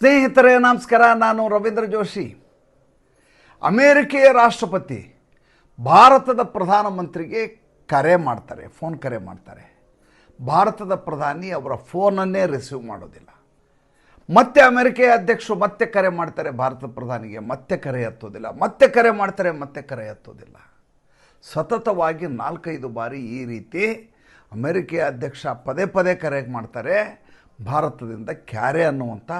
ಸ್ನೇಹಿತರೇ, ನಮಸ್ಕಾರ. ನಾನು ರವೀಂದ್ರ ಜೋಶಿ. ಅಮೇರಿಕೆಯ ರಾಷ್ಟ್ರಪತಿ ಭಾರತದ ಪ್ರಧಾನಮಂತ್ರಿಗೆ ಕರೆ ಮಾಡ್ತಾರೆ, ಫೋನ್ ಕರೆ ಮಾಡ್ತಾರೆ. ಭಾರತದ ಪ್ರಧಾನಿ ಅವರ ಫೋನನ್ನೇ ರಿಸೀವ್ ಮಾಡೋದಿಲ್ಲ. ಮತ್ತೆ ಅಮೆರಿಕೆಯ ಅಧ್ಯಕ್ಷರು ಮತ್ತೆ ಕರೆ ಮಾಡ್ತಾರೆ, ಭಾರತದ ಪ್ರಧಾನಿಗೆ ಮತ್ತೆ ಕರೆ ಎತ್ತೋದಿಲ್ಲ ಮತ್ತೆ ಕರೆ ಮಾಡ್ತಾರೆ, ಮತ್ತೆ ಕರೆ ಎತ್ತೋದಿಲ್ಲ ಸತತವಾಗಿ ನಾಲ್ಕೈದು ಬಾರಿ ಈ ರೀತಿ ಅಮೆರಿಕೆಯ ಅಧ್ಯಕ್ಷ ಪದೇ ಪದೇ ಕರೆ ಮಾಡ್ತಾರೆ, ಭಾರತದಿಂದ ಕ್ಯಾರೆ ಅನ್ನುವಂಥ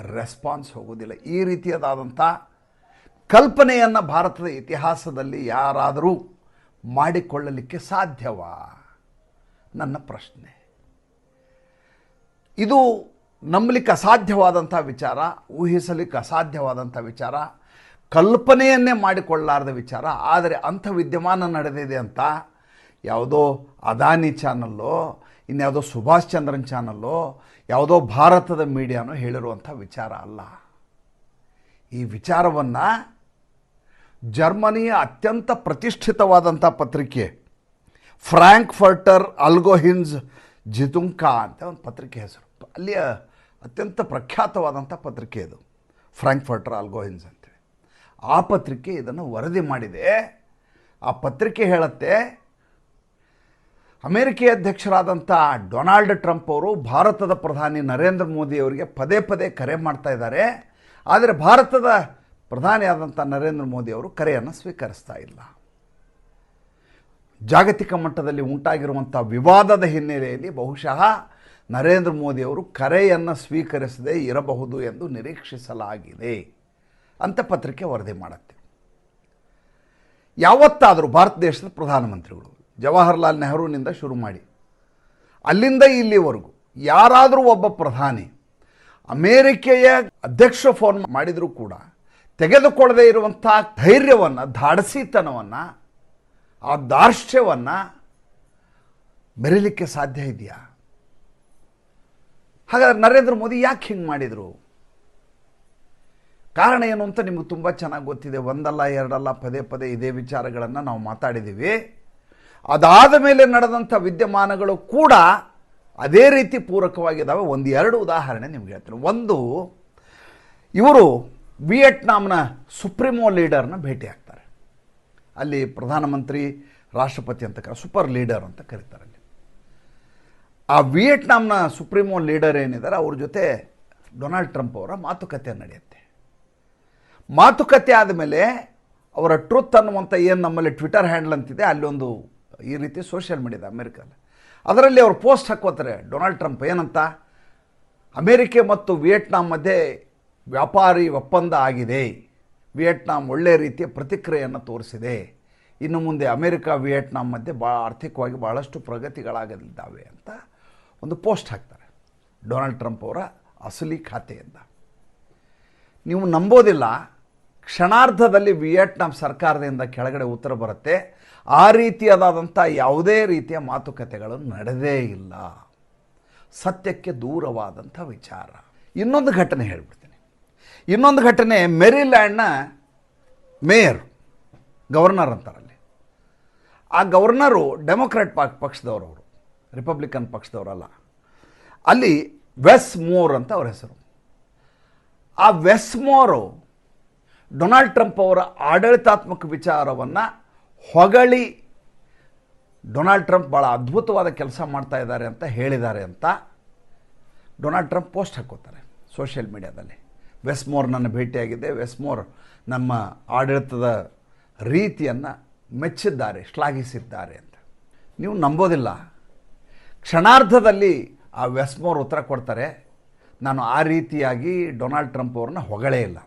ರೆಸ್ಪಾನ್ಸ್ ಹೋಗೋದಿಲ್ಲ ಈ ರೀತಿಯದಾದಂಥ ಕಲ್ಪನೆಯನ್ನು ಭಾರತದ ಇತಿಹಾಸದಲ್ಲಿ ಯಾರಾದರೂ ಮಾಡಿಕೊಳ್ಳಲಿಕ್ಕೆ ಸಾಧ್ಯವಾ? ನನ್ನ ಪ್ರಶ್ನೆ. ಇದು ನಂಬಲಿಕ್ಕೆ ಅಸಾಧ್ಯವಾದಂಥ ವಿಚಾರ, ಊಹಿಸಲಿಕ್ಕೆ ಅಸಾಧ್ಯವಾದಂಥ ವಿಚಾರ, ಕಲ್ಪನೆಯನ್ನೇ ಮಾಡಿಕೊಳ್ಳಾರದ ವಿಚಾರ, ಆದರೆ ಅಂಥ ವಿದ್ಯಮಾನ ನಡೆದಿದೆ ಅಂತ ಯಾವುದೋ ಅದಾನಿ ಚಾನಲ್ಲೋ ಇನ್ಯಾವುದೋ ಸುಭಾಷ್ ಚಂದ್ರನ್ ಚಾನಲ್ಲೋ ಯಾವುದೋ ಭಾರತದ ಮೀಡಿಯಾನೋ ಹೇಳಿರುವಂಥ ವಿಚಾರ ಅಲ್ಲ. ಈ ವಿಚಾರವನ್ನು ಜರ್ಮನಿಯ ಅತ್ಯಂತ ಪ್ರತಿಷ್ಠಿತವಾದಂಥ ಪತ್ರಿಕೆ ಫ್ರ್ಯಾಂಕ್ಫರ್ಟರ್ ಅಲ್ಗೋಹಿನ್ಸ್ ಜಿತುಂಕಾ ಅಂತ ಒಂದು ಪತ್ರಿಕೆ ಹೆಸರು. ಅಲ್ಲಿಯ ಅತ್ಯಂತ ಪ್ರಖ್ಯಾತವಾದಂಥ ಪತ್ರಿಕೆ ಇದು ಫ್ರ್ಯಾಂಕ್ಫರ್ಟರ್ ಅಲ್ಗೋಹಿನ್ಸ್ ಅಂತೇಳಿ ಆ ಪತ್ರಿಕೆ ಇದನ್ನು ವರದಿ ಮಾಡಿದೆ. ಆ ಪತ್ರಿಕೆ ಹೇಳುತ್ತೆ ಅಮೆರಿಕೆಯ ಅಧ್ಯಕ್ಷರಾದಂಥ ಡೊನಾಲ್ಡ್ ಟ್ರಂಪ್ ಅವರು ಭಾರತದ ಪ್ರಧಾನಿ ನರೇಂದ್ರ ಮೋದಿ ಅವರಿಗೆ ಪದೇ ಪದೇ ಕರೆ ಮಾಡ್ತಾ ಇದ್ದಾರೆ. ಆದರೆ ಭಾರತದ ಪ್ರಧಾನಿಯಾದಂಥ ನರೇಂದ್ರ ಮೋದಿ ಅವರು ಕರೆಯನ್ನು ಸ್ವೀಕರಿಸ್ತಾ ಇಲ್ಲ. ಜಾಗತಿಕ ಮಟ್ಟದಲ್ಲಿ ಉಂಟಾಗಿರುವಂಥ ವಿವಾದದ ಹಿನ್ನೆಲೆಯಲ್ಲಿ ಬಹುಶಃ ನರೇಂದ್ರ ಮೋದಿ ಅವರು ಕರೆಯನ್ನು ಸ್ವೀಕರಿಸದೇ ಇರಬಹುದು ಎಂದು ನಿರೀಕ್ಷಿಸಲಾಗಿದೆ ಅಂತ ಪತ್ರಿಕೆ ವರದಿ ಮಾಡುತ್ತೆ. ಯಾವತ್ತಾದರೂ ಭಾರತ ದೇಶದ ಪ್ರಧಾನಮಂತ್ರಿಗಳು ಜವಾಹರ್ಲಾಲ್ ನೆಹರೂನಿಂದ ಶುರು ಮಾಡಿ. ಅಲ್ಲಿಂದ ಇಲ್ಲಿವರೆಗೂ ಯಾರಾದರೂ ಒಬ್ಬ ಪ್ರಧಾನಿ ಅಮೇರಿಕೆಯ ಅಧ್ಯಕ್ಷ ಫೋನ್ ಮಾಡಿದರೂ ಕೂಡ ತೆಗೆದುಕೊಳ್ಳದೇ ಇರುವಂಥ ಧೈರ್ಯವನ್ನು, ಧಾಡಸಿತನವನ್ನು, ಆ ದಾರ್ಶ್ಯವನ್ನು ಮೆರೀಲಿಕ್ಕೆ ಸಾಧ್ಯ ಇದೆಯಾ? ಹಾಗಾದ್ರೆ ನರೇಂದ್ರ ಮೋದಿ ಯಾಕೆ ಹಿಂಗೆ ಮಾಡಿದರು? ಕಾರಣ ಏನು ಅಂತ ನಿಮಗೆ ತುಂಬ ಚೆನ್ನಾಗಿ ಗೊತ್ತಿದೆ. ಒಂದಲ್ಲ, ಎರಡಲ್ಲ, ಪದೇ ಪದೇ ಇದೇ ವಿಚಾರಗಳನ್ನು ನಾವು ಮಾತಾಡಿದ್ದೀವಿ ಅದಾದ ಮೇಲೆ ನಡೆದಂಥ ವಿದ್ಯಮಾನಗಳು ಕೂಡ ಅದೇ ರೀತಿ ಪೂರಕವಾಗಿದ್ದಾವೆ. ಒಂದು ಎರಡು ಉದಾಹರಣೆ ನಿಮ್ಗೆ ಹೇಳ್ತೀನಿ. ಒಂದು, ಇವರು ವಿಯೆಟ್ನಾಂನ ಸುಪ್ರೀಮೋ ಲೀಡರ್ನ ಭೇಟಿ ಆಗ್ತಾರೆ. ಅಲ್ಲಿ ಪ್ರಧಾನಮಂತ್ರಿ, ರಾಷ್ಟ್ರಪತಿ ಅಂತ ಕರ ಸೂಪರ್ ಲೀಡರ್ ಅಂತ ಕರೀತಾರೆ ಅಲ್ಲಿ. ಆ ವಿಯೆಟ್ನಾಂನ ಸುಪ್ರೀಮೋ ಲೀಡರ್ ಏನಿದ್ದಾರೆ, ಅವ್ರ ಜೊತೆ ಡೊನಾಲ್ಡ್ ಟ್ರಂಪ್ ಅವರ ಮಾತುಕತೆ ನಡೆಯುತ್ತೆ. ಮಾತುಕತೆ ಆದಮೇಲೆ ಅವರ ಟ್ರೂತ್ ಅನ್ನುವಂಥ ಏನು ನಮ್ಮಲ್ಲಿ ಟ್ವಿಟರ್ ಹ್ಯಾಂಡಲ್ ಅಂತಿದೆ ಅಲ್ಲೊಂದು ಈ ರೀತಿ ಸೋಷಿಯಲ್ ಮೀಡಿಯಾದ ಅಮೆರಿಕಲ್ಲಿ. ಅದರಲ್ಲಿ ಅವರು ಪೋಸ್ಟ್ ಹಾಕೋತಾರೆ ಡೊನಾಲ್ಡ್ ಟ್ರಂಪ್ ಏನಂತ? ಅಮೇರಿಕೆ ಮತ್ತು ವಿಯೆಟ್ನಾಂ ಮಧ್ಯೆ ವ್ಯಾಪಾರಿ ಒಪ್ಪಂದ ಆಗಿದೆ. ವಿಯೆಟ್ನಾಂ ಒಳ್ಳೆಯ ರೀತಿಯ ಪ್ರತಿಕ್ರಿಯೆಯನ್ನು ತೋರಿಸಿದೆ. ಇನ್ನು ಮುಂದೆ ಅಮೇರಿಕ, ವಿಯೆಟ್ನಾಂ ಮಧ್ಯೆ ಭಾಳ ಆರ್ಥಿಕವಾಗಿ ಭಾಳಷ್ಟು ಪ್ರಗತಿಗಳಾಗಲಿದ್ದಾವೆ ಅಂತ ಒಂದು ಪೋಸ್ಟ್ ಹಾಕ್ತಾರೆ. ಡೊನಾಲ್ಡ್ ಟ್ರಂಪ್ ಅವರ ಅಸಲಿ ಖಾತೆಯಿಂದ ನೀವು ನಂಬೋದಿಲ್ಲ ಕ್ಷಣಾರ್ಧದಲ್ಲಿ ವಿಯೆಟ್ನಾಂ ಸರ್ಕಾರದಿಂದ ಕೆಳಗಡೆ ಉತ್ತರ ಬರುತ್ತೆ. ಆ ರೀತಿಯಾದಂಥ ಯಾವುದೇ ರೀತಿಯ ಮಾತುಕತೆಗಳು ನಡೆದೇ ಇಲ್ಲ. ಸತ್ಯಕ್ಕೆ ದೂರವಾದಂಥ ವಿಚಾರ. ಇನ್ನೊಂದು ಘಟನೆ ಹೇಳ್ಬಿಡ್ತೀನಿ. ಇನ್ನೊಂದು ಘಟನೆ ಮೆರಿಲ್ಯಾಂಡ್ನ ಮೇಯರ್, ಗವರ್ನರ್ ಅಂತಾರಲ್ಲಿ. ಆ ಗವರ್ನರು ಡೆಮೊಕ್ರೆಟ್ ಪಕ್ಷದವರು ಅವರು ರಿಪಬ್ಲಿಕನ್ ಪಕ್ಷದವರಲ್ಲ. ಅಲ್ಲಿ ವೆಸ್ ಮೋರ್ ಅಂತ ಅವ್ರ ಹೆಸರು. ಆ ವೆಸ್ಮೋರು ಡೊನಾಲ್ಡ್ ಟ್ರಂಪ್ ಅವರ ಆಡಳಿತಾತ್ಮಕ ವಿಚಾರವನ್ನು ಹೊಗಳಿ ಡೊನಾಲ್ಡ್ ಟ್ರಂಪ್ ಭಾಳ ಅದ್ಭುತವಾದ ಕೆಲಸ ಮಾಡ್ತಾ ಇದ್ದಾರೆ ಅಂತ ಹೇಳಿದ್ದಾರೆ ಅಂತ ಡೊನಾಲ್ಡ್ ಟ್ರಂಪ್ ಪೋಸ್ಟ್ ಹಾಕೋತಾರೆ ಸೋಷಿಯಲ್ ಮೀಡಿಯಾದಲ್ಲಿ. ವೆಸ್ಮೋರ್ ನನ್ನ ಭೇಟಿಯಾಗಿದೆ, ವೆಸ್ಮೋರ್ ನಮ್ಮ ಆಡಳಿತದ ರೀತಿಯನ್ನು ಮೆಚ್ಚಿದ್ದಾರೆ, ಶ್ಲಾಘಿಸಿದ್ದಾರೆ ಅಂತ. ನೀವು ನಂಬೋದಿಲ್ಲ. ಕ್ಷಣಾರ್ಧದಲ್ಲಿ ಆ ವೆಸ್ಮೋರ್ ಉತ್ತರ ಕೊಡ್ತಾರೆ. ನಾನು ಆ ರೀತಿಯಾಗಿ ಡೊನಾಲ್ಡ್ ಟ್ರಂಪ್ ಅವ್ರನ್ನ ಹೊಗಳೇ ಇಲ್ಲ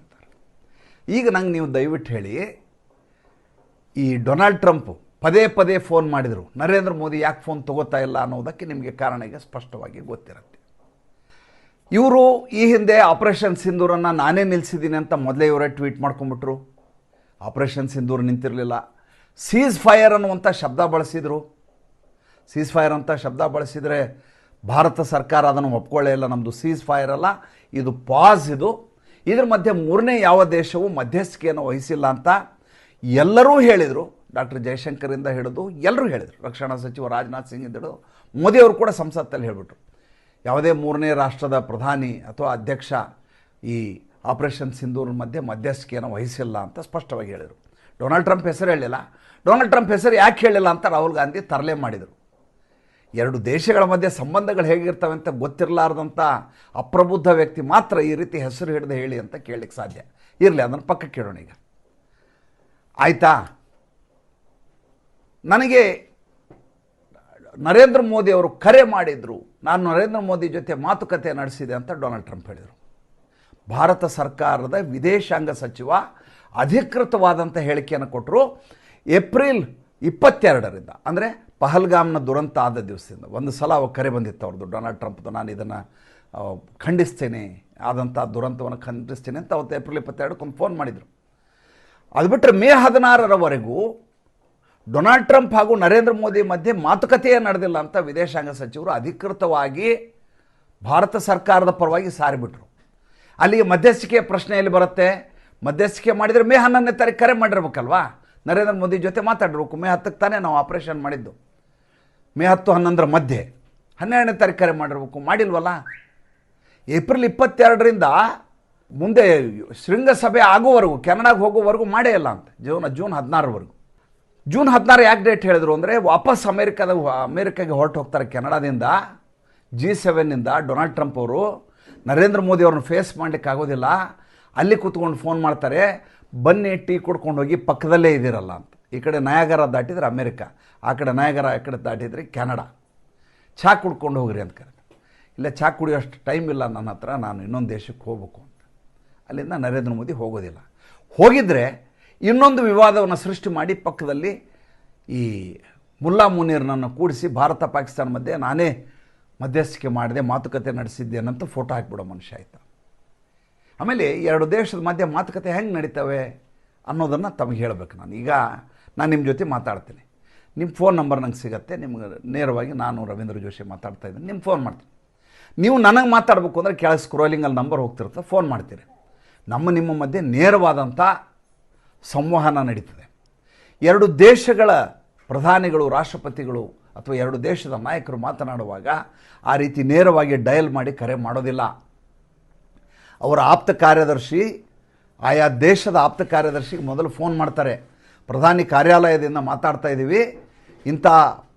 ಈಗ ನಂಗೆ ನೀವು ದಯವಿಟ್ಟು ಹೇಳಿ, ಈ ಡೊನಾಲ್ಡ್ ಟ್ರಂಪ್ ಪದೇ ಪದೇ ಫೋನ್ ಮಾಡಿದರು, ನರೇಂದ್ರ ಮೋದಿ ಯಾಕೆ ಫೋನ್ ತಗೋತಾ ಇಲ್ಲ ಅನ್ನೋದಕ್ಕೆ ನಿಮಗೆ ಕಾರಣ ಈಗ ಸ್ಪಷ್ಟವಾಗಿ ಗೊತ್ತಿರುತ್ತೆ. ಇವರು ಈ ಹಿಂದೆ ಆಪರೇಷನ್ ಸಿಂಧೂರನ್ನು ನಾನೇ ನಿಲ್ಲಿಸಿದ್ದೀನಿ ಅಂತ ಮೊದಲೇ ಇವರೇ ಟ್ವೀಟ್ ಮಾಡ್ಕೊಂಬಿಟ್ರು ಆಪರೇಷನ್ ಸಿಂಧೂರ್ ನಿಂತಿರಲಿಲ್ಲ. ಸೀಸ್ ಫೈರ್ ಅನ್ನುವಂಥ ಶಬ್ದ ಬಳಸಿದರು. ಸೀಸ್ ಫೈರ್ ಅಂತ ಶಬ್ದ ಬಳಸಿದರೆ ಭಾರತ ಸರ್ಕಾರ ಅದನ್ನು ಒಪ್ಕೊಳ್ಳೇ ಇಲ್ಲ. ನಮ್ಮದು ಸೀಸ್ ಫೈರ್ ಅಲ್ಲ. ಇದು ಪಾಸ್ ಇದು ಇದ್ರ ಮಧ್ಯೆ ಮೂರನೇ ಯಾವ ದೇಶವೂ ಮಧ್ಯಸ್ಥಿಕೆಯನ್ನು ವಹಿಸಿಲ್ಲ ಅಂತ ಎಲ್ಲರೂ ಹೇಳಿದರು. ಡಾಕ್ಟರ್ ಜಯಶಂಕರಿಂದ ಹಿಡಿದು ಎಲ್ಲರೂ ಹೇಳಿದರು. ರಕ್ಷಣಾ ಸಚಿವ ರಾಜನಾಥ್ ಸಿಂಗ್ ಹಿಡಿದು ಮೋದಿಯವರು ಕೂಡ ಸಂಸತ್ತಲ್ಲಿ ಹೇಳಿಬಿಟ್ರು. ಯಾವುದೇ ಮೂರನೇ ರಾಷ್ಟ್ರದ ಪ್ರಧಾನಿ ಅಥವಾ ಅಧ್ಯಕ್ಷ ಈ ಆಪರೇಷನ್ ಸಿಂಧೂರ್ ಮಧ್ಯೆ ಮಧ್ಯಸ್ಥಿಕೆಯನ್ನು ವಹಿಸಿಲ್ಲ ಅಂತ ಸ್ಪಷ್ಟವಾಗಿ ಹೇಳಿದರು. ಡೊನಾಲ್ಡ್ ಟ್ರಂಪ್ ಹೆಸರು ಹೇಳಿಲ್ಲ. ಡೊನಾಲ್ಡ್ ಟ್ರಂಪ್ ಹೆಸರು ಯಾಕೆ ಹೇಳಿಲ್ಲ ಅಂತ ರಾಹುಲ್ ಗಾಂಧಿ ತರಲೆ ಮಾಡಿದರು. ಎರಡು ದೇಶಗಳ ಮಧ್ಯೆ ಸಂಬಂಧಗಳು ಹೇಗಿರ್ತವೆ ಅಂತ ಗೊತ್ತಿರಲಾರ್ದಂಥ ಅಪ್ರಬುದ್ಧ ವ್ಯಕ್ತಿ ಮಾತ್ರ ಈ ರೀತಿ ಹೆಸರು ಹಿಡಿದು ಹೇಳಿ ಅಂತ ಕೇಳಲಿಕ್ಕೆ ಸಾಧ್ಯ. ಇರಲಿ, ಅದನ್ನು ಪಕ್ಕಕ್ಕೆ ಕೇಳೋಣ ಈಗ. ಆಯಿತಾ? ನನಗೆ ನರೇಂದ್ರ ಮೋದಿ ಅವರು ಕರೆ ಮಾಡಿದರು. ನಾನು ನರೇಂದ್ರ ಮೋದಿ ಜೊತೆ ಮಾತುಕತೆ ನಡೆಸಿದೆ ಅಂತ ಡೊನಾಲ್ಡ್ ಟ್ರಂಪ್ ಹೇಳಿದರು. ಭಾರತ ಸರ್ಕಾರದ ವಿದೇಶಾಂಗ ಸಚಿವ ಅಧಿಕೃತವಾದಂಥ ಹೇಳಿಕೆಯನ್ನು ಕೊಟ್ಟರು ಏಪ್ರಿಲ್ ಇಪ್ಪತ್ತೆರಡರಿಂದ. ಅಂದರೆ ಪಹಲ್ಗಾಮ್ನ ದುರಂತ ಆದ ದಿವಸದಿಂದ, ಒಂದು ಸಲ ಅವಾಗ ಕರೆ ಬಂದಿತ್ತು ಅವ್ರದ್ದು, ಡೊನಾಲ್ಡ್ ಟ್ರಂಪ್ದು, ನಾನು ಇದನ್ನು ಖಂಡಿಸ್ತೇನೆ ಆದಂಥ ದುರಂತವನ್ನು ಖಂಡಿಸ್ತೇನೆ ಅಂತ ಅವತ್ತು ಏಪ್ರಿಲ್ ಇಪ್ಪತ್ತೆರಡಕ್ಕೆ ಒಂದು ಫೋನ್ ಮಾಡಿದರು. ಅದು ಬಿಟ್ಟರೆ ಮೇ ಹದಿನಾರರವರೆಗೂ ಡೊನಾಲ್ಡ್ ಟ್ರಂಪ್ ಹಾಗೂ ನರೇಂದ್ರ ಮೋದಿ ಮಧ್ಯೆ ಮಾತುಕತೆಯೇ ನಡೆದಿಲ್ಲ ಅಂತ ವಿದೇಶಾಂಗ ಸಚಿವರು ಅಧಿಕೃತವಾಗಿ ಭಾರತ ಸರ್ಕಾರದ ಪರವಾಗಿ ಸಾರಿಬಿಟ್ರು. ಅಲ್ಲಿಗೆ ಮಧ್ಯಸ್ಥಿಕೆಯ ಪ್ರಶ್ನೆಯಲ್ಲಿ ಬರುತ್ತೆ, ಮಧ್ಯಸ್ಥಿಕೆ ಮಾಡಿದರೆ ಮೇ ಹನ್ನೊಂದನೇ ತಾರೀಕು ಕರೆ ಮಾಡಿರ್ಬೇಕಲ್ವಾ? ನರೇಂದ್ರ ಮೋದಿ ಜೊತೆ ಮಾತಾಡಬೇಕು ಮೇ ಹತ್ತಕ್ಕೆ ತಾನೇ ನಾವು ಆಪರೇಷನ್ ಮಾಡಿದ್ದು. ಮೇ ಹತ್ತು ಹನ್ನೊಂದರ ಮಧ್ಯೆ ಹನ್ನೆರಡನೇ ತಾರೀಕು ಕರೆ ಮಾಡಿರ್ಬೇಕು. ಮಾಡಿಲ್ವಲ್ಲ? ಏಪ್ರಿಲ್ ಇಪ್ಪತ್ತೆರಡರಿಂದ ಮುಂದೆ ಶೃಂಗಸಭೆ ಆಗುವವರೆಗೂ, ಕೆನಡಾಗೆ ಹೋಗುವವರೆಗೂ ಮಾಡೇ ಇಲ್ಲ ಅಂತ. ಜೂನ್ ಜೂನ್ ಹದಿನಾರವರೆಗೂ ಜೂನ್ ಹದಿನಾರು ಯಾಕೆ ಡೇಟ್ ಹೇಳಿದ್ರು ಅಂದರೆ, ವಾಪಸ್ ಅಮೇರಿಕಾದ, ಅಮೇರಿಕಾಗೆ ಹೊರಟು ಹೋಗ್ತಾರೆ ಕೆನಡಾದಿಂದ. ಜಿ ಸೆವೆನ್ನಿಂದ ಡೊನಾಲ್ಡ್ ಟ್ರಂಪ್ ಅವರು ನರೇಂದ್ರ ಮೋದಿ ಅವ್ರನ್ನ ಫೇಸ್ ಮಾಡಲಿಕ್ಕೆ ಆಗೋದಿಲ್ಲ. ಅಲ್ಲಿ ಕೂತ್ಕೊಂಡು ಫೋನ್ ಮಾಡ್ತಾರೆ, ಬನ್ನಿ ಟೀ ಕುಡ್ಕೊಂಡು ಹೋಗಿ ಪಕ್ಕದಲ್ಲೇ ಇದ್ದೀರಲ್ಲ ಅಂತ. ಈ ಕಡೆ ನಯಾಗರ ದಾಟಿದ್ರೆ ಅಮೇರಿಕಾ, ಆ ಕಡೆ ನಯಾಗರ, ಆ ಕಡೆ ದಾಟಿದರೆ ಕೆನಡಾ. ಚಹಾ ಕುಡ್ಕೊಂಡು ಹೋಗ್ರಿ ಅಂತ ಕರೆದು ಇಲ್ಲ ಚಹಾ ಕುಡಿಯೋಷ್ಟು ಟೈಮ್ ಇಲ್ಲ ನನ್ನ ಹತ್ರ, ನಾನು ಇನ್ನೊಂದು ದೇಶಕ್ಕೆ ಹೋಗ್ಬೇಕು ಅಂತ. ಅಲ್ಲಿಂದ ನರೇಂದ್ರ ಮೋದಿ ಹೋಗೋದಿಲ್ಲ. ಹೋಗಿದ್ರೆ ಇನ್ನೊಂದು ವಿವಾದವನ್ನು ಸೃಷ್ಟಿ ಮಾಡಿ ಪಕ್ಕದಲ್ಲಿ ಈ ಮುಲ್ಲಾ ಮುನೀರ್ನನ್ನು ಕೂಡಿಸಿ ಭಾರತ ಪಾಕಿಸ್ತಾನ ಮಧ್ಯೆ ನಾನೇ ಮಧ್ಯಸ್ಥಿಕೆ ಮಾಡಿದೆ, ಮಾತುಕತೆ ನಡೆಸಿದ್ದೇನಂತ ಫೋಟೋ ಹಾಕಿಬಿಡೋ ಮನುಷ್ಯ ಆಯಿತು. ಆಮೇಲೆ ಎರಡು ದೇಶದ ಮಧ್ಯೆ ಮಾತುಕತೆ ಹೆಂಗೆ ನಡೀತವೆ ಅನ್ನೋದನ್ನು ತಮಗೆ ಹೇಳಬೇಕು ನಾನು. ಈಗ ನಾನು ನಿಮ್ಮ ಜೊತೆ ಮಾತಾಡ್ತೀನಿ. ನಿಮ್ಮ ಫೋನ್ ನಂಬರ್ ನಂಗೆ ಸಿಗತ್ತೆ, ನಿಮ್ಗೆ ನೇರವಾಗಿ ನಾನು ರವೀಂದ್ರ ಜೋಶಿ ಮಾತಾಡ್ತಾ ಇದ್ದೀನಿ. ನಿಮ್ಮ ಫೋನ್ ಮಾಡ್ತೀನಿ. ನೀವು ನನಗೆ ಮಾತಾಡಬೇಕು ಅಂದರೆ ಕೆಳಗೆ ಸ್ಕ್ರೋಲಿಂಗಲ್ಲಿ ನಂಬರ್ ಹೋಗ್ತಿರುತ್ತೆ, ಫೋನ್ ಮಾಡ್ತೀರಿ. ನಮ್ಮ ನಿಮ್ಮ ಮಧ್ಯೆ ನೇರವಾದಂಥ ಸಂವಹನ ನಡೀತದೆ. ಎರಡು ದೇಶಗಳ ಪ್ರಧಾನಿಗಳು, ರಾಷ್ಟ್ರಪತಿಗಳು ಅಥವಾ ಎರಡು ದೇಶದ ನಾಯಕರು ಮಾತನಾಡುವಾಗ ಆ ರೀತಿ ನೇರವಾಗಿ ಡಯಲ್ ಮಾಡಿ ಕರೆ ಮಾಡೋದಿಲ್ಲ. ಅವರ ಆಪ್ತ ಕಾರ್ಯದರ್ಶಿ, ಆಯಾ ದೇಶದ ಆಪ್ತ ಕಾರ್ಯದರ್ಶಿಗೆ ಮೊದಲು ಫೋನ್ ಮಾಡ್ತಾರೆ. ಪ್ರಧಾನಿ ಕಾರ್ಯಾಲಯದಿಂದ ಮಾತಾಡ್ತಾ ಇದ್ದೀವಿ ಇಂಥ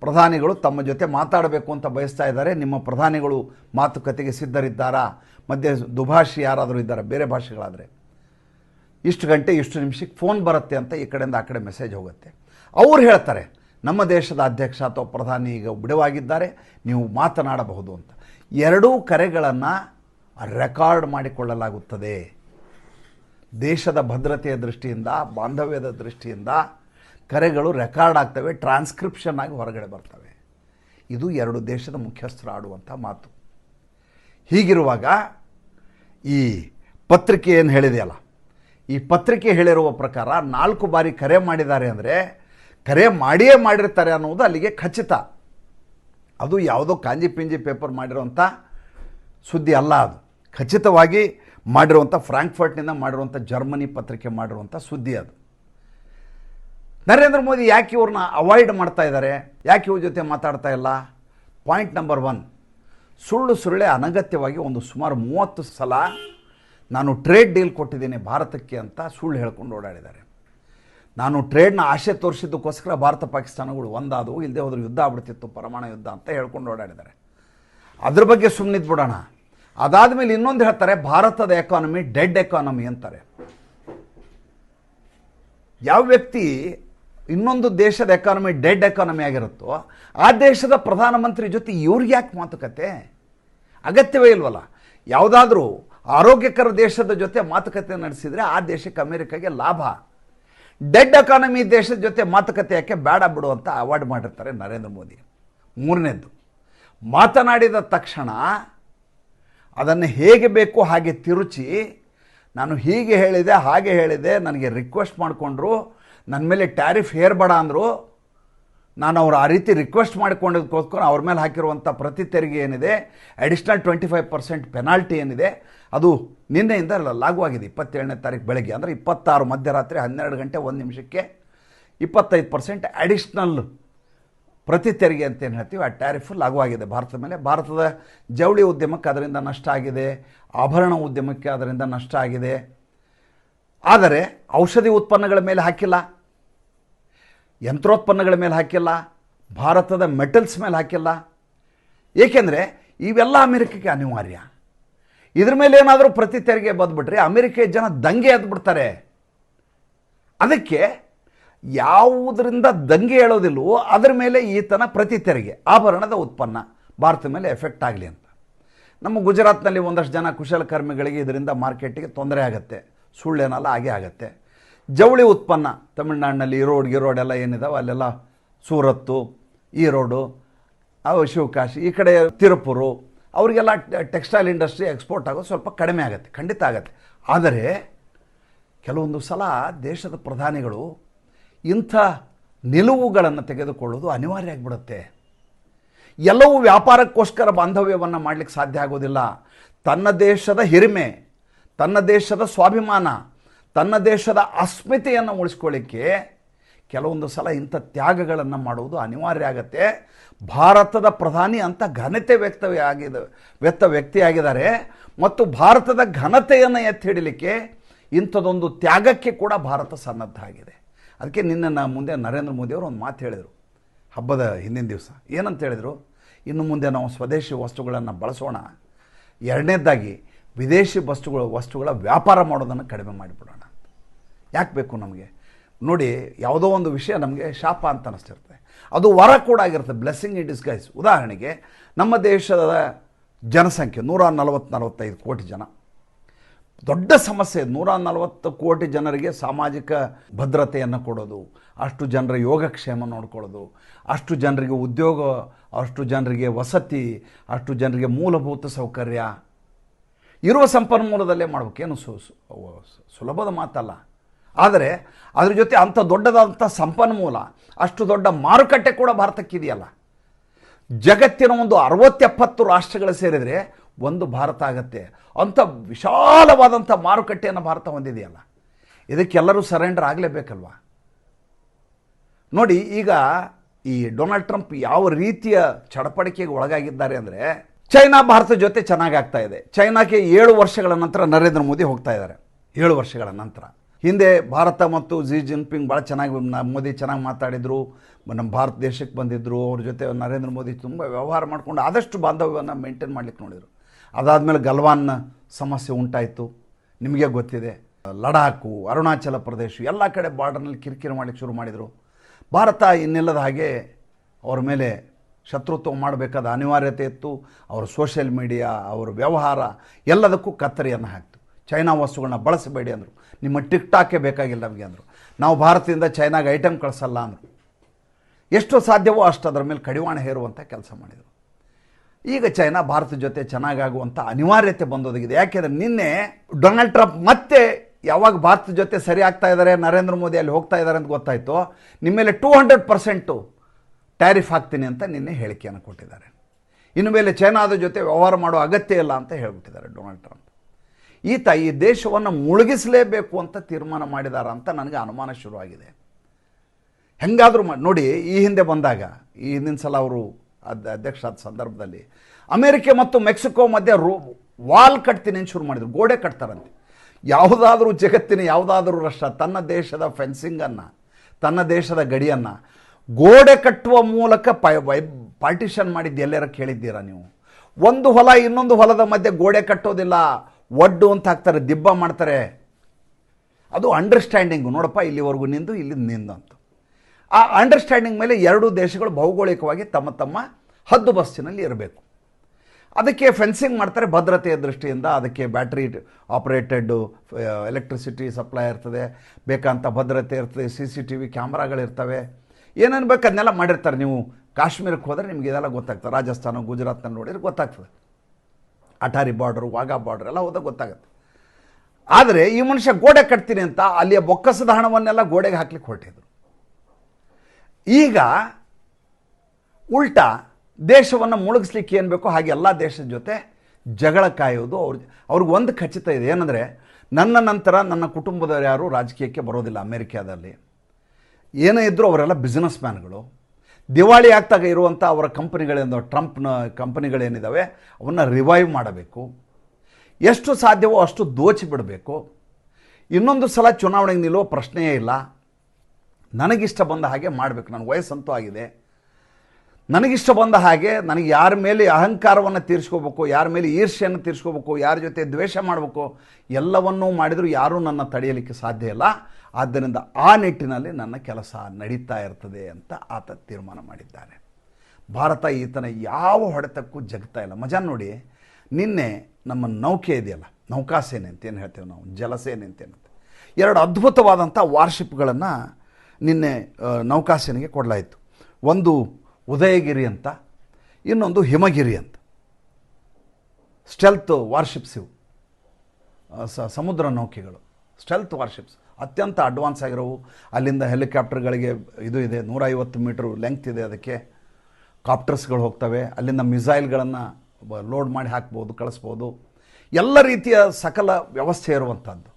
ಪ್ರಧಾನಿಗಳು ತಮ್ಮ ಜೊತೆ ಮಾತಾಡಬೇಕು ಅಂತ ಬಯಸ್ತಾ ಇದ್ದಾರೆ. ನಿಮ್ಮ ಪ್ರಧಾನಿಗಳು ಮಾತುಕತೆಗೆ ಸಿದ್ಧರಿದ್ದಾರಾ? ಮಧ್ಯೆ ದುಭಾಷಿ ಯಾರಾದರೂ ಇದ್ದಾರೆ? ಬೇರೆ ಭಾಷೆಗಳಾದರೆ. ಇಷ್ಟು ಗಂಟೆ, ಇಷ್ಟು ನಿಮಿಷಕ್ಕೆ ಫೋನ್ ಬರುತ್ತೆ ಅಂತ ಈ ಕಡೆಯಿಂದ ಆ ಕಡೆ ಮೆಸೇಜ್ ಹೋಗುತ್ತೆ. ಅವ್ರು ಹೇಳ್ತಾರೆ, ನಮ್ಮ ದೇಶದ ಅಧ್ಯಕ್ಷ ಅಥವಾ ಪ್ರಧಾನಿ ಈಗ ಬಿಡುವಾಗಿದ್ದಾರೆ, ನೀವು ಮಾತನಾಡಬಹುದು ಅಂತ. ಎರಡೂ ಕರೆಗಳನ್ನು ರೆಕಾರ್ಡ್ ಮಾಡಿಕೊಳ್ಳಲಾಗುತ್ತದೆ. ದೇಶದ ಭದ್ರತೆಯ ದೃಷ್ಟಿಯಿಂದ, ಬಾಂಧವ್ಯದ ದೃಷ್ಟಿಯಿಂದ ಕರೆಗಳು ರೆಕಾರ್ಡ್ ಆಗ್ತವೆ, ಟ್ರಾನ್ಸ್ಕ್ರಿಪ್ಷನ್ ಆಗಿ ಹೊರಗಡೆ ಬರ್ತವೆ. ಇದು ಎರಡು ದೇಶದ ಮುಖ್ಯಸ್ಥರು ಆಡುವಂಥ ಮಾತು. ಹೀಗಿರುವಾಗ ಈ ಪತ್ರಿಕೆ ಏನು ಹೇಳಿದೆಯಲ್ಲ, ಈ ಪತ್ರಿಕೆ ಹೇಳಿರುವ ಪ್ರಕಾರ ನಾಲ್ಕು ಬಾರಿ ಕರೆ ಮಾಡಿದ್ದಾರೆ ಅಂದರೆ ಕರೆ ಮಾಡಿಯೇ ಮಾಡಿರ್ತಾರೆ ಅನ್ನೋದು ಅಲ್ಲಿಗೆ ಖಚಿತ. ಅದು ಯಾವುದೋ ಕಾಂಜಿ ಪಿಂಜಿ ಪೇಪರ್ ಮಾಡಿರುವಂಥ ಸುದ್ದಿ ಅಲ್ಲ ಅದು. ಖಚಿತವಾಗಿ ಮಾಡಿರುವಂಥ ಫ್ರಾಂಕ್ಫರ್ಟ್ನಿಂದ ಮಾಡಿರುವಂಥ ಜರ್ಮನಿ ಪತ್ರಿಕೆ ಮಾಡಿರುವಂಥ ಸುದ್ದಿ ಅದು. ನರೇಂದ್ರ ಮೋದಿ ಯಾಕೆ ಇವ್ರನ್ನ ಅವಾಯ್ಡ್ ಮಾಡ್ತಾ ಇದ್ದಾರೆ? ಯಾಕೆ ಇವ್ರ ಜೊತೆ ಮಾತಾಡ್ತಾ ಇಲ್ಲ? ಪಾಯಿಂಟ್ ನಂಬರ್ ಒನ್ ಸುಳ್ಳು ಸುಳ್ಳೆ ಅನಗತ್ಯವಾಗಿ ಒಂದು ಸುಮಾರು ಮೂವತ್ತು ಸಲ ನಾನು ಟ್ರೇಡ್ ಡೀಲ್ ಕೊಟ್ಟಿದ್ದೀನಿ ಭಾರತಕ್ಕೆ ಅಂತ ಸುಳ್ಳು ಹೇಳ್ಕೊಂಡು ಓಡಾಡಿದ್ದಾರೆ. ನಾನು ಟ್ರೇಡ್ನ ಆಶೆ ತೋರಿಸಿದ್ದಕ್ಕೋಸ್ಕರ ಭಾರತ ಪಾಕಿಸ್ತಾನಗಳು ಒಂದಾದವು ಇಲ್ಲದೆ ಹೋದ್ರೆ ಯುದ್ಧ ಆಗ್ಬಿಡ್ತಿತ್ತು, ಪರಮಾಣು ಯುದ್ಧ ಅಂತ ಹೇಳ್ಕೊಂಡು ಓಡಾಡಿದ್ದಾರೆ. ಅದ್ರ ಬಗ್ಗೆ ಸುಮ್ಮನಿದ್ದು ಬಿಡೋಣ ಅದಾದಮೇಲೆ ಇನ್ನೊಂದು ಹೇಳ್ತಾರೆ, ಭಾರತದ ಎಕಾನಮಿ ಡೆಡ್ ಎಕಾನಮಿ ಅಂತಾರೆ. ಯಾವ ವ್ಯಕ್ತಿ ಇನ್ನೊಂದು ದೇಶದ ಎಕಾನಮಿ ಡೆಡ್ ಎಕಾನಮಿ ಆಗಿರುತ್ತೋ, ಆ ದೇಶದ ಪ್ರಧಾನಮಂತ್ರಿ ಜೊತೆ ಇವ್ರಿಗೆ ಯಾಕೆ ಮಾತುಕತೆ? ಅಗತ್ಯವೇ ಇಲ್ವಲ್ಲ. ಯಾವುದಾದ್ರೂ ಆರೋಗ್ಯಕರ ದೇಶದ ಜೊತೆ ಮಾತುಕತೆ ನಡೆಸಿದರೆ ಆ ದೇಶಕ್ಕೆ ಅಮೆರಿಕಾಗೆ ಲಾಭ. ಡೆಡ್ ಎಕಾನಮಿ ದೇಶದ ಜೊತೆ ಮಾತುಕತೆ ಯಾಕೆ ಬೇಡ ಬಿಡು ಅಂತ ಅವಾರ್ಡ್ ಮಾಡಿರ್ತಾರೆ ನರೇಂದ್ರ ಮೋದಿ. ಮೂರನೇದ್ದು, ಮಾತನಾಡಿದ ತಕ್ಷಣ ಅದನ್ನು ಹೇಗೆ ಬೇಕು ಹಾಗೆ ತಿರುಚಿ, ನಾನು ಹೀಗೆ ಹೇಳಿದೆ, ಹಾಗೆ ಹೇಳಿದೆ, ನನಗೆ ರಿಕ್ವೆಸ್ಟ್ ಮಾಡಿಕೊಂಡ್ರು, ನನ್ನ ಮೇಲೆ ಟ್ಯಾರಿಫ್ ಹೇರ್ಬೇಡ ಅಂದರು, ನಾನು ಅವ್ರು ಆ ರೀತಿ ರಿಕ್ವೆಸ್ಟ್ ಮಾಡಿಕೊಂಡಿದ್ದಕ್ಕೋಸ್ಕರ ಅವ್ರ ಮೇಲೆ ಹಾಕಿರುವಂಥ ಪ್ರತಿ ತೆರಿಗೆ ಏನಿದೆ additional twenty five percent penalty ಏನಿದೆ, ಅದು ನಿನ್ನೆಯಿಂದ ಲಾಗು ಆಗಿದೆ ಇಪ್ಪತ್ತೇಳನೇ ತಾರೀಕು ಬೆಳಗ್ಗೆ, ಅಂದರೆ ಇಪ್ಪತ್ತಾರು ಮಧ್ಯರಾತ್ರಿ ಹನ್ನೆರಡು ಗಂಟೆ ಒಂದು ನಿಮಿಷಕ್ಕೆ ಇಪ್ಪತ್ತೈದು ಪರ್ಸೆಂಟ್ ಅಡಿಷ್ನಲ್ ಪ್ರತಿ ತೆರಿಗೆ ಅಂತ ಏನು ಹೇಳ್ತೀವಿ, ಆ ಟ್ಯಾರಿಫ್ ಲಾಗುವಾಗಿದೆ ಭಾರತದ ಮೇಲೆ, ಭಾರತದ ಜವಳಿ ಉದ್ಯಮಕ್ಕೆ ಅದರಿಂದ ನಷ್ಟ ಆಗಿದೆ. ಆಭರಣ ಉದ್ಯಮಕ್ಕೆ ಅದರಿಂದ ನಷ್ಟ ಆಗಿದೆ. ಆದರೆ ಔಷಧಿ ಉತ್ಪನ್ನಗಳ ಮೇಲೆ ಹಾಕಿಲ್ಲ. ಯಂತ್ರೋತ್ಪನ್ನಗಳ ಮೇಲೆ ಹಾಕಿಲ್ಲ. ಭಾರತದ ಮೆಟಲ್ಸ್ ಮೇಲೆ ಹಾಕಿಲ್ಲ. ಏಕೆಂದರೆ ಇವೆಲ್ಲ ಅಮೆರಿಕಕ್ಕೆ ಅನಿವಾರ್ಯ. ಇದ್ರ ಮೇಲೆ ಏನಾದರೂ ಪ್ರತಿ ತೆರಿಗೆ ಬಂದುಬಿಟ್ರೆ ಅಮೆರಿಕ ಜನ ದಂಗೆ ಎದ್ಬಿಡ್ತಾರೆ ಅದಕ್ಕೆ ಯಾವುದರಿಂದ ದಂಗೆ ಹೇಳೋದಿಲ್ವೋ ಅದರ ಮೇಲೆ ಈತನ ಪ್ರತಿ ತೆರಿಗೆ, ಆಭರಣದ ಉತ್ಪನ್ನ, ಭಾರತದ ಮೇಲೆ ಎಫೆಕ್ಟ್ ಆಗಲಿ ಅಂತ. ನಮ್ಮ ಗುಜರಾತ್ನಲ್ಲಿ ಒಂದಷ್ಟು ಜನ ಕುಶಲಕರ್ಮಿಗಳಿಗೆ ಇದರಿಂದ ಮಾರ್ಕೆಟಿಗೆ ತೊಂದರೆ ಆಗುತ್ತೆ, ಸುಳ್ಳೇನಲ್ಲ ಹಾಗೆ ಆಗುತ್ತೆ. ಜವಳಿ ಉತ್ಪನ್ನ, ತಮಿಳ್ನಾಡಿನಲ್ಲಿ ಈರೋಡ್ ಗಿರೋಡ್ ಎಲ್ಲ ಏನಿದಾವೆ, ಅಲ್ಲೆಲ್ಲ ಸೂರತ್ತು ಈರೋಡು ಅವು ಶಿವಕಾಶಿ, ಈ ಕಡೆ ತಿರುಪುರು, ಅವರಿಗೆಲ್ಲ ಟೆಕ್ಸ್ಟೈಲ್ ಇಂಡಸ್ಟ್ರಿ ಎಕ್ಸ್ಪೋರ್ಟ್ ಆಗೋದು ಸ್ವಲ್ಪ ಕಡಿಮೆ ಆಗುತ್ತೆ, ಖಂಡಿತ ಆಗುತ್ತೆ. ಆದರೆ ಕೆಲವೊಂದು ಸಲ ದೇಶದ ಪ್ರಧಾನಿಗಳು ಇಂಥ ನಿಲುವುಗಳನ್ನು ತೆಗೆದುಕೊಳ್ಳೋದು ಅನಿವಾರ್ಯ ಆಗಿಬಿಡುತ್ತೆ. ಎಲ್ಲವೂ ವ್ಯಾಪಾರಕ್ಕೋಸ್ಕರ ಬಾಂಧವ್ಯವನ್ನು ಮಾಡಲಿಕ್ಕೆ ಸಾಧ್ಯ ಆಗೋದಿಲ್ಲ. ತನ್ನ ದೇಶದ ಹಿರಿಮೆ, ತನ್ನ ದೇಶದ ಸ್ವಾಭಿಮಾನ, ತನ್ನ ದೇಶದ ಅಸ್ಮಿತೆಯನ್ನು ಉಳಿಸ್ಕೊಳ್ಳಿಕ್ಕೆ ಕೆಲವೊಂದು ಸಲ ಇಂಥ ತ್ಯಾಗಗಳನ್ನು ಮಾಡುವುದು ಅನಿವಾರ್ಯ ಆಗತ್ತೆ. ಭಾರತದ ಪ್ರಧಾನಿ ಅಂತ ಘನತೆ ವ್ಯಕ್ತವೇ ಆಗಿದೆ ವ್ಯಕ್ತ ವ್ಯಕ್ತಿಯಾಗಿದ್ದಾರೆ. ಮತ್ತು ಭಾರತದ ಘನತೆಯನ್ನು ಎತ್ತಿ ಹಿಡಲಿಕ್ಕೆ ಇಂಥದೊಂದು ತ್ಯಾಗಕ್ಕೆ ಕೂಡ ಭಾರತ ಸನ್ನದ್ಧ ಆಗಿದೆ. ಅದಕ್ಕೆ ನಿನ್ನ ನಾ ಮುಂದೆ ನರೇಂದ್ರ ಮೋದಿಯವರು ಒಂದು ಮಾತು ಹೇಳಿದರು ಹಬ್ಬದ ಹಿಂದಿನ ದಿವಸ. ಏನಂತ ಹೇಳಿದರು? ಇನ್ನು ಮುಂದೆ ನಾವು ಸ್ವದೇಶಿ ವಸ್ತುಗಳನ್ನು ಬಳಸೋಣ. ಎರಡನೇದಾಗಿ ವಿದೇಶಿ ವಸ್ತುಗಳು ವಸ್ತುಗಳ ವ್ಯಾಪಾರ ಮಾಡೋದನ್ನು ಕಡಿಮೆ ಮಾಡಿಬಿಡೋಣ. ಯಾಕೆ ಬೇಕು ನಮಗೆ? ನೋಡಿ, ಯಾವುದೋ ಒಂದು ವಿಷಯ ನಮಗೆ ಶಾಪ ಅಂತ ಅನ್ನಿಸ್ತಿರುತ್ತೆ ಅದು ವರ ಕೂಡ ಆಗಿರುತ್ತೆ. ಬ್ಲೆಸ್ಸಿಂಗ್ ಇನ್ ಡಿಸ್ಗೈಸ್ ಉದಾಹರಣೆಗೆ, ನಮ್ಮ ದೇಶದ ಜನಸಂಖ್ಯೆ ನೂರ ನಲವತ್ತು ನಲವತ್ತೈದು ಕೋಟಿ ಜನ. ದೊಡ್ಡ ಸಮಸ್ಯೆ. ನೂರ ನಲವತ್ತು ಕೋಟಿ ಜನರಿಗೆ ಸಾಮಾಜಿಕ ಭದ್ರತೆಯನ್ನು ಕೊಡೋದು, ಅಷ್ಟು ಜನರ ಯೋಗಕ್ಷೇಮ ನೋಡ್ಕೊಳ್ಳೋದು, ಅಷ್ಟು ಜನರಿಗೆ ಉದ್ಯೋಗ, ಅಷ್ಟು ಜನರಿಗೆ ವಸತಿ, ಅಷ್ಟು ಜನರಿಗೆ ಮೂಲಭೂತ ಸೌಕರ್ಯ. ಇರುವ ಸಂಪನ್ಮೂಲದಲ್ಲೇ ಮಾಡಬೇಕೇನು ಸು ಸುಲಭದ ಮಾತಲ್ಲ. ಆದರೆ ಅದ್ರ ಜೊತೆ ಅಂಥ ದೊಡ್ಡದಾದಂಥ ಸಂಪನ್ಮೂಲ, ಅಷ್ಟು ದೊಡ್ಡ ಮಾರುಕಟ್ಟೆ ಕೂಡ ಭಾರತಕ್ಕಿದೆಯಲ್ಲ. ಜಗತ್ತಿನ ಒಂದು ಅರವತ್ತೆಪ್ಪತ್ತು ರಾಷ್ಟ್ರಗಳು ಸೇರಿದರೆ ಒಂದು ಭಾರತ ಆಗತ್ತೆ. ಅಂಥ ವಿಶಾಲವಾದಂಥ ಮಾರುಕಟ್ಟೆಯನ್ನು ಭಾರತ ಹೊಂದಿದೆಯಲ್ಲ. ಇದಕ್ಕೆಲ್ಲರೂ ಸರೆಂಡರ್ ಆಗಲೇಬೇಕಲ್ವಾ? ನೋಡಿ, ಈಗ ಈ ಡೊನಾಲ್ಡ್ ಟ್ರಂಪ್ ಯಾವ ರೀತಿಯ ಚಡಪಡಿಕೆಗೆ ಒಳಗಾಗಿದ್ದಾರೆ ಅಂದರೆ ಚೈನಾ ಭಾರತ ಜೊತೆ ಚೆನ್ನಾಗಿ ಆಗ್ತಾ ಇದೆ. ಚೈನಾಕ್ಕೆ ಏಳು ವರ್ಷಗಳ ನಂತರ ನರೇಂದ್ರ ಮೋದಿ ಹೋಗ್ತಾ ಇದ್ದಾರೆ. ಏಳು ವರ್ಷಗಳ ನಂತರ. ಹಿಂದೆ ಭಾರತ ಮತ್ತು ಜಿ ಜಿನ್ಪಿಂಗ್ ಭಾಳ ಚೆನ್ನಾಗಿ ಮೋದಿ ಚೆನ್ನಾಗಿ ಮಾತಾಡಿದರು. ನಮ್ಮ ಭಾರತ ದೇಶಕ್ಕೆ ಬಂದಿದ್ದರು ಅವ್ರ ಜೊತೆ ನರೇಂದ್ರ ಮೋದಿ ತುಂಬ ವ್ಯವಹಾರ ಮಾಡಿಕೊಂಡು ಆದಷ್ಟು ಬಾಂಧವ್ಯವನ್ನು ಮೇಂಟೈನ್ ಮಾಡ್ಲಿಕ್ಕೆ ನೋಡಿದರು. ಅದಾದಮೇಲೆ ಗಲ್ವಾನ್ ಸಮಸ್ಯೆ ಉಂಟಾಯಿತು. ನಿಮಗೆ ಗೊತ್ತಿದೆ, ಲಡಾಖು, ಅರುಣಾಚಲ ಪ್ರದೇಶ ಎಲ್ಲ ಕಡೆ ಬಾರ್ಡರ್ನಲ್ಲಿ ಕಿರಿಕಿರಿ ಮಾಡಲಿಕ್ಕೆ ಶುರು ಮಾಡಿದರು. ಭಾರತ ಇನ್ನಿಲ್ಲದ ಹಾಗೆ ಅವ್ರ ಮೇಲೆ ಶತ್ರುತ್ವ ಮಾಡಬೇಕಾದ ಅನಿವಾರ್ಯತೆ ಇತ್ತು. ಅವರ ಸೋಷಿಯಲ್ ಮೀಡಿಯಾ ಅವರ ವ್ಯವಹಾರ ಎಲ್ಲದಕ್ಕೂ ಕತ್ತರಿಯನ್ನು ಹಾಕ್ತು. ಚೈನಾ ವಸ್ತುಗಳನ್ನ ಬಳಸಬೇಡಿ ಅಂದರು. ನಿಮ್ಮ ಟಿಕ್ ಟಾಕೇ ಬೇಕಾಗಿಲ್ಲ ನಮಗೆ ಅಂದರು. ನಾವು ಭಾರತದಿಂದ ಚೈನಾಗೆ ಐಟಮ್ ಕಳಿಸಲ್ಲ ಅಂದರು. ಎಷ್ಟು ಸಾಧ್ಯವೋ ಅಷ್ಟು ಅದರ ಮೇಲೆ ಕಡಿವಾಣ ಹೇರುವಂಥ ಕೆಲಸ ಮಾಡಿದರು. ಈಗ ಚೈನಾ ಭಾರತ ಜೊತೆ ಚೆನ್ನಾಗಾಗುವಂಥ ಅನಿವಾರ್ಯತೆ ಬಂದೊದಗಿದೆ. ಯಾಕೆಂದರೆ ನಿನ್ನೆ ಡೊನಾಲ್ಡ್ ಟ್ರಂಪ್ ಮತ್ತೆ ಯಾವಾಗ ಭಾರತ ಜೊತೆ ಸರಿ ಆಗ್ತಾ ಇದ್ದಾರೆ ನರೇಂದ್ರ ಮೋದಿ ಅಲ್ಲಿ ಹೋಗ್ತಾ ಇದ್ದಾರೆ ಅಂತ ಗೊತ್ತಾಯಿತು. ನಿಮ್ಮ ಮೇಲೆ ಟೂ ಹಂಡ್ರೆಡ್ ಪರ್ಸೆಂಟು ಟ್ಯಾರಿಫ್ ಹಾಕ್ತೀನಿ ಅಂತ ನಿನ್ನೆ ಹೇಳಿಕೆಯನ್ನು ಕೊಟ್ಟಿದ್ದಾರೆ. ಇನ್ನು ಮೇಲೆ ಚೈನಾದ ಜೊತೆ ವ್ಯವಹಾರ ಮಾಡೋ ಅಗತ್ಯ ಇಲ್ಲ ಅಂತ ಹೇಳ್ಬಿಟ್ಟಿದ್ದಾರೆ ಡೊನಾಲ್ಡ್ ಟ್ರಂಪ್ ಈತ ಈ ದೇಶವನ್ನು ಮುಳುಗಿಸಲೇಬೇಕು ಅಂತ ತೀರ್ಮಾನ ಮಾಡಿದಾರ ಅಂತ ನನಗೆ ಅನುಮಾನ ಶುರುವಾಗಿದೆ. ಹೆಂಗಾದರೂ ಮಾಡಿ ನೋಡಿ, ಈ ಹಿಂದೆ ಬಂದಾಗ, ಈ ಹಿಂದಿನ ಸಲ ಅವರು ಅಧ್ಯಕ್ಷ ಆದ ಸಂದರ್ಭದಲ್ಲಿ. ಅಮೇರಿಕೆ ಮತ್ತು ಮೆಕ್ಸಿಕೋ ಮಧ್ಯೆ ರೋ ವಾಲ್ ಕಟ್ತೀನಿ ಶುರು ಮಾಡಿದ್ರು? ಗೋಡೆ ಕಟ್ತಾರಂತೆ. ಯಾವುದಾದ್ರೂ ಜಗತ್ತಿನ ಯಾವುದಾದ್ರೂ ರಾಷ್ಟ್ರ ತನ್ನ ದೇಶದ ಫೆನ್ಸಿಂಗನ್ನು ತನ್ನ ದೇಶದ ಗಡಿಯನ್ನು ಗೋಡೆ ಕಟ್ಟುವ ಮೂಲಕ ಪೈ ಪಾರ್ಟಿಷನ್ ಮಾಡಿದ್ದು ಎಲ್ಲರ ಕೇಳಿದ್ದೀರಾ ನೀವು? ಒಂದು ಹೊಲ ಇನ್ನೊಂದು ಹೊಲದ ಮಧ್ಯೆ ಗೋಡೆ ಕಟ್ಟೋದಿಲ್ಲ, ಒಡ್ಡು ಅಂತ ಹಾಕ್ತಾರೆ, ದಿಬ್ಬ ಮಾಡ್ತಾರೆ. ಅದು ಅಂಡರ್ಸ್ಟ್ಯಾಂಡಿಂಗು ನೋಡಪ್ಪ, ಇಲ್ಲಿವರೆಗೂ ನಿಂದು, ಇಲ್ಲಿ ಅಂತ ಆ ಅಂಡರ್ಸ್ಟ್ಯಾಂಡಿಂಗ್ ಮೇಲೆ ಎರಡೂ ದೇಶಗಳು ಭೌಗೋಳಿಕವಾಗಿ ತಮ್ಮ ತಮ್ಮ ಹದ್ದು ಬಸ್ಸಿನಲ್ಲಿ ಇರಬೇಕು. ಅದಕ್ಕೆ ಫೆನ್ಸಿಂಗ್ ಮಾಡ್ತಾರೆ ಭದ್ರತೆಯ ದೃಷ್ಟಿಯಿಂದ. ಅದಕ್ಕೆ ಬ್ಯಾಟ್ರಿ ಆಪರೇಟೆಡ್ ಎಲೆಕ್ಟ್ರಿಸಿಟಿ ಸಪ್ಲೈ ಇರ್ತದೆ. ಬೇಕಂತ ಭದ್ರತೆ ಇರ್ತದೆ. ಸಿ ಸಿ ಟಿ ವಿ ಕ್ಯಾಮ್ರಾಗಳಿರ್ತವೆ. ಏನೇನು ಬೇಕು ಅದನ್ನೆಲ್ಲ ಮಾಡಿರ್ತಾರೆ. ನೀವು ಕಾಶ್ಮೀರಕ್ಕೆ ಹೋದರೆ ನಿಮಗೆ ಇದೆಲ್ಲ ಗೊತ್ತಾಗ್ತದೆ. ರಾಜಸ್ಥಾನ ಗುಜರಾತ್ನ ನೋಡಿದ್ರೆ ಗೊತ್ತಾಗ್ತದೆ. ಅಟಾರಿ ಬಾರ್ಡ್ರು ವಾಘಾ ಬಾರ್ಡರ್ ಎಲ್ಲ ಹೋದಾಗ ಗೊತ್ತಾಗುತ್ತೆ. ಆದರೆ ಈ ಮನುಷ್ಯ ಗೋಡೆ ಕಟ್ತೀನಿ ಅಂತ ಅಲ್ಲಿಯ ಬೊಕ್ಕಸದ ಹಣವನ್ನೆಲ್ಲ ಗೋಡೆಗೆ ಹಾಕ್ಲಿಕ್ಕೆ ಹೊರಟಿದ್ರು ಈಗ ಉಲ್ಟಾ ದೇಶವನ್ನು ಮುಳುಗಿಸ್ಲಿಕ್ಕೆ ಏನು ಬೇಕೋ ಹಾಗೆ ಎಲ್ಲ ದೇಶದ ಜೊತೆ ಜಗಳ ಕಾಯೋದು ಅವ್ರ ಅವ್ರಿಗೆ ಒಂದು ಖಚಿತ ಇದೆ. ಏನಂದರೆ ನನ್ನ ನಂತರ ನನ್ನ ಕುಟುಂಬದವರು ಯಾರು ರಾಜಕೀಯಕ್ಕೆ ಬರೋದಿಲ್ಲ ಅಮೇರಿಕಾದಲ್ಲಿ. ಏನೇ ಇದ್ದರೂ ಅವರೆಲ್ಲ ಬಿಸ್ನೆಸ್ ಮ್ಯಾನ್ಗಳು ದಿವಾಳಿ ಆಗ್ತಾಗ ಇರುವಂಥ ಅವರ ಕಂಪನಿಗಳೇನು ಟ್ರಂಪ್ನ ಕಂಪನಿಗಳೇನಿದ್ದಾವೆ ಅವನ್ನ ರಿವೈವ್ ಮಾಡಬೇಕು. ಎಷ್ಟು ಸಾಧ್ಯವೋ ಅಷ್ಟು ದೋಚಿ ಬಿಡಬೇಕು. ಇನ್ನೊಂದು ಸಲ ಚುನಾವಣೆಗೆ ನಿಲ್ಲುವ ಪ್ರಶ್ನೆಯೇ ಇಲ್ಲ. ನನಗಿಷ್ಟ ಬಂದ ಹಾಗೆ ಮಾಡಬೇಕು. ನನ್ನ ವಯಸ್ಸಂತೂ ಆಗಿದೆ. ನನಗಿಷ್ಟ ಬಂದ ಹಾಗೆ ನನಗೆ ಯಾರ ಮೇಲೆ ಅಹಂಕಾರವನ್ನು ತೀರಿಸ್ಕೋಬೇಕು, ಯಾರ ಮೇಲೆ ಈರ್ಷೆಯನ್ನು ತೀರಿಸ್ಕೋಬೇಕು, ಯಾರ ಜೊತೆ ದ್ವೇಷ ಮಾಡಬೇಕು, ಎಲ್ಲವನ್ನೂ ಮಾಡಿದರೂ ಯಾರೂ ನನ್ನ ತಡೆಯಲಿಕ್ಕೆ ಸಾಧ್ಯ ಇಲ್ಲ. ಆದ್ದರಿಂದ ಆ ನಿಟ್ಟಿನಲ್ಲಿ ನನ್ನ ಕೆಲಸ ನಡೀತಾ ಇರ್ತದೆ ಅಂತ ಆತ ತೀರ್ಮಾನ ಮಾಡಿದ್ದಾನೆ ಭಾರತ ಈತನ ಯಾವ ಹೊಡೆತಕ್ಕೂ ಜಗ್ತಾ ಇಲ್ಲ. ಮಜಾ ನೋಡಿ, ನಿನ್ನೆ ನಮ್ಮ ನೌಕೆ ಇದೆಯಲ್ಲ, ನೌಕಾಸೇನೆ ಅಂತ ಏನು ಹೇಳ್ತೇವೆ ನಾವು? ಜಲಸೇನೆ ಅಂತ ಏನಂತೆ ಎರಡು ಅದ್ಭುತವಾದಂಥ ವಾರ್ಶಿಪ್ಗಳನ್ನು ನಿನ್ನೆ ನೌಕಾಸೇನೆಗೆ ಕೊಡಲಾಯಿತು. ಒಂದು ಉದಯಗಿರಿ ಅಂತ, ಇನ್ನೊಂದು ಹಿಮಗಿರಿ ಅಂತ. ಸ್ಟೆಲ್ತ್ ವಾರ್ಶಿಪ್ಸ್ ಇವು. ಸಮುದ್ರ ನೌಕೆಗಳು. ಸ್ಟೆಲ್ತ್ ವಾರ್ಶಿಪ್ಸ್ ಅತ್ಯಂತ ಅಡ್ವಾನ್ಸ್ ಆಗಿರೋವು. ಅಲ್ಲಿಂದ ಹೆಲಿಕಾಪ್ಟರ್ಗಳಿಗೆ ಇದು ಇದೆ, ನೂರೈವತ್ತು ಮೀಟ್ರ್ ಲೆಂಗ್ತ್ ಇದೆ ಅದಕ್ಕೆ. ಕಾಪ್ಟರ್ಸ್ಗಳು ಹೋಗ್ತವೆ. ಅಲ್ಲಿಂದ ಮಿಸೈಲ್ಗಳನ್ನು ಲೋಡ್ ಮಾಡಿ ಹಾಕ್ಬೋದು, ಕಳಿಸ್ಬೋದು. ಎಲ್ಲ ರೀತಿಯ ಸಕಲ ವ್ಯವಸ್ಥೆ ಇರುವಂಥದ್ದು.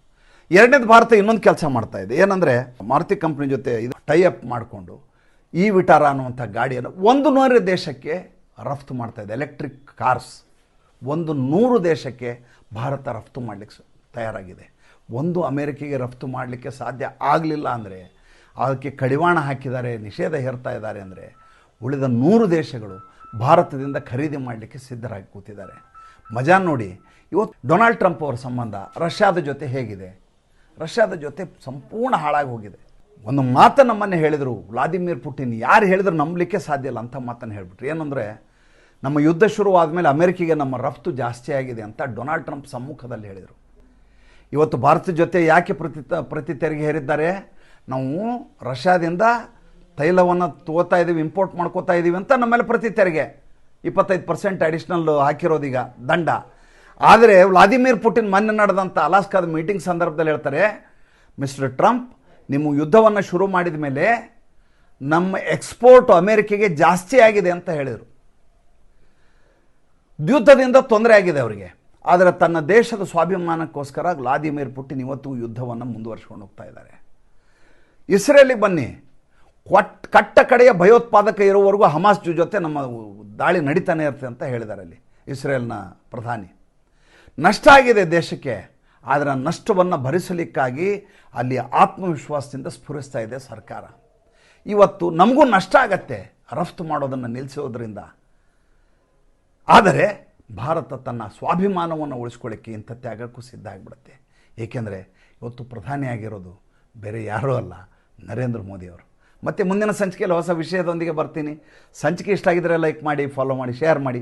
ಎರಡನೇದು ಭಾರತ ಇನ್ನೊಂದು ಕೆಲಸ ಮಾಡ್ತಾ ಇದೆ. ಏನಂದರೆ ಮಾರುತಿ ಕಂಪ್ನಿ ಜೊತೆ ಇದು ಟೈ ಅಪ್ ಮಾಡಿಕೊಂಡು ಈ ವಿಟಾರ ಅನ್ನುವಂಥ ಗಾಡಿಯನ್ನು ಒಂದು ನೂರು ದೇಶಕ್ಕೆ ರಫ್ತು ಮಾಡ್ತಾ ಇದೆ. ಎಲೆಕ್ಟ್ರಿಕ್ ಕಾರ್ಸ್ ಒಂದು ನೂರು ದೇಶಕ್ಕೆ ಭಾರತ ರಫ್ತು ಮಾಡಲಿಕ್ಕೆ ತಯಾರಾಗಿದೆ. ಒಂದು ಅಮೇರಿಕೆಗೆ ರಫ್ತು ಮಾಡಲಿಕ್ಕೆ ಸಾಧ್ಯ ಆಗಲಿಲ್ಲ ಅಂದರೆ, ಅದಕ್ಕೆ ಕಡಿವಾಣ ಹಾಕಿದ್ದಾರೆ, ನಿಷೇಧ ಹೇರ್ತಾ ಇದ್ದಾರೆ ಅಂದರೆ, ಉಳಿದ ನೂರು ದೇಶಗಳು ಭಾರತದಿಂದ ಖರೀದಿ ಮಾಡಲಿಕ್ಕೆ ಸಿದ್ಧರಾಗಿ ಕೂತಿದ್ದಾರೆ. ಮಜಾ ನೋಡಿ, ಇವತ್ತು ಡೊನಾಲ್ಡ್ ಟ್ರಂಪ್ ಅವರ ಸಂಬಂಧ ರಷ್ಯಾದ ಜೊತೆ ಹೇಗಿದೆ? ರಷ್ಯಾದ ಜೊತೆ ಸಂಪೂರ್ಣ ಹಾಳಾಗಿ ಹೋಗಿದೆ. ಒಂದು ಮಾತು ನಮ್ಮನ್ನೇ ಹೇಳಿದರು, ವ್ಲಾದಿಮಿರ್ ಪುಟಿನ್, ಯಾರು ಹೇಳಿದ್ರು ನಂಬಲಿಕ್ಕೆ ಸಾಧ್ಯ ಇಲ್ಲ ಅಂಥ ಮಾತನ್ನು ಹೇಳಿಬಿಟ್ರು. ಏನಂದರೆ, ನಮ್ಮ ಯುದ್ಧ ಶುರುವಾದ ಮೇಲೆ ಅಮೆರಿಕಿಗೆ ನಮ್ಮ ರಫ್ತು ಜಾಸ್ತಿ ಆಗಿದೆ ಅಂತ ಡೊನಾಲ್ಡ್ ಟ್ರಂಪ್ ಸಮ್ಮುಖದಲ್ಲಿ ಹೇಳಿದರು. ಇವತ್ತು ಭಾರತದ ಜೊತೆ ಯಾಕೆ ಪ್ರತಿ ಪ್ರತಿ ತೆರಿಗೆ ಹೇರಿದ್ದಾರೆ? ನಾವು ರಷ್ಯಾದಿಂದ ತೈಲವನ್ನು ತೋತಾ ಇದ್ದೀವಿ ಇಂಪೋರ್ಟ್ ಮಾಡ್ಕೋತಾ ಇದ್ದೀವಿ ಅಂತ ನಮ್ಮ ಮೇಲೆ ಪ್ರತಿ ತೆರಿಗೆ. ಇಪ್ಪತ್ತೈದು ಪರ್ಸೆಂಟ್ ಅಡಿಷ್ನಲ್ ಹಾಕಿರೋದೀಗ, ದಂಡ. ಆದರೆ ವ್ಲಾದಿಮಿರ್ ಪುಟಿನ್ ಮೊನ್ನೆ ನಡೆದಂಥ ಅಲಾಸ್ಕಾದ ಮೀಟಿಂಗ್ ಸಂದರ್ಭದಲ್ಲಿ ಹೇಳ್ತಾರೆ, ಮಿಸ್ಟರ್ ಟ್ರಂಪ್, ನಿಮ್ಮ ಯುದ್ಧವನ್ನು ಶುರು ಮಾಡಿದ ಮೇಲೆ ನಮ್ಮ ಎಕ್ಸ್ಪೋರ್ಟ್ ಅಮೇರಿಕೆಗೆ ಜಾಸ್ತಿ ಆಗಿದೆ ಅಂತ ಹೇಳಿದರು. ಯುದ್ಧದಿಂದ ತೊಂದರೆ ಆಗಿದೆ ಅವರಿಗೆ. ಆದರೆ ತನ್ನ ದೇಶದ ಸ್ವಾಭಿಮಾನಕ್ಕೋಸ್ಕರ ವ್ಲಾದಿಮಿರ್ ಪುಟಿನ್ ಇವತ್ತು ಯುದ್ಧವನ್ನು ಮುಂದುವರ್ಸ್ಕೊಂಡು ಹೋಗ್ತಾ ಇದ್ದಾರೆ. ಇಸ್ರೇಲಿಗೆ ಬನ್ನಿ. ಕೊಟ್, ಕಟ್ಟ ಕಡೆಯ ಭಯೋತ್ಪಾದಕ ಇರುವವರೆಗೂ ಹಮಾಸ್ ಜೊತೆ ನಮ್ಮ ದಾಳಿ ನಡೀತಾನೆ ಇರುತ್ತೆ ಅಂತ ಹೇಳಿದ್ದಾರೆ ಅಲ್ಲಿ ಇಸ್ರೇಲ್ನ ಪ್ರಧಾನಿ. ನಷ್ಟ ಆಗಿದೆ ದೇಶಕ್ಕೆ, ಆದರೆ ಆ ನಷ್ಟವನ್ನು ಭರಿಸಲಿಕ್ಕಾಗಿ ಅಲ್ಲಿ ಆತ್ಮವಿಶ್ವಾಸದಿಂದ ಸ್ಫುರಿಸ್ತಾ ಇದೆ ಸರ್ಕಾರ. ಇವತ್ತು ನಮಗೂ ನಷ್ಟ ಆಗತ್ತೆ ರಫ್ತು ಮಾಡೋದನ್ನು ನಿಲ್ಲಿಸೋದ್ರಿಂದ ಆದರೆ ಭಾರತ ತನ್ನ ಸ್ವಾಭಿಮಾನವನ್ನು ಉಳಿಸ್ಕೊಳ್ಳಿಕ್ಕೆ ಇಂಥ ತ್ಯಾಗಕ್ಕೂ ಸಿದ್ಧ ಆಗಿಬಿಡುತ್ತೆ. ಏಕೆಂದರೆ ಇವತ್ತು ಪ್ರಧಾನಿಯಾಗಿರೋದು ಬೇರೆ ಯಾರೂ ಅಲ್ಲ, ನರೇಂದ್ರ ಮೋದಿಯವರು ಮತ್ತು ಮುಂದಿನ ಸಂಚಿಕೆಯಲ್ಲಿ ಹೊಸ ವಿಷಯದೊಂದಿಗೆ ಬರ್ತೀನಿ. ಸಂಚಿಕೆ ಇಷ್ಟ ಆಗಿದ್ರೆ ಲೈಕ್ ಮಾಡಿ ಫಾಲೋ ಮಾಡಿ ಶೇರ್ ಮಾಡಿ.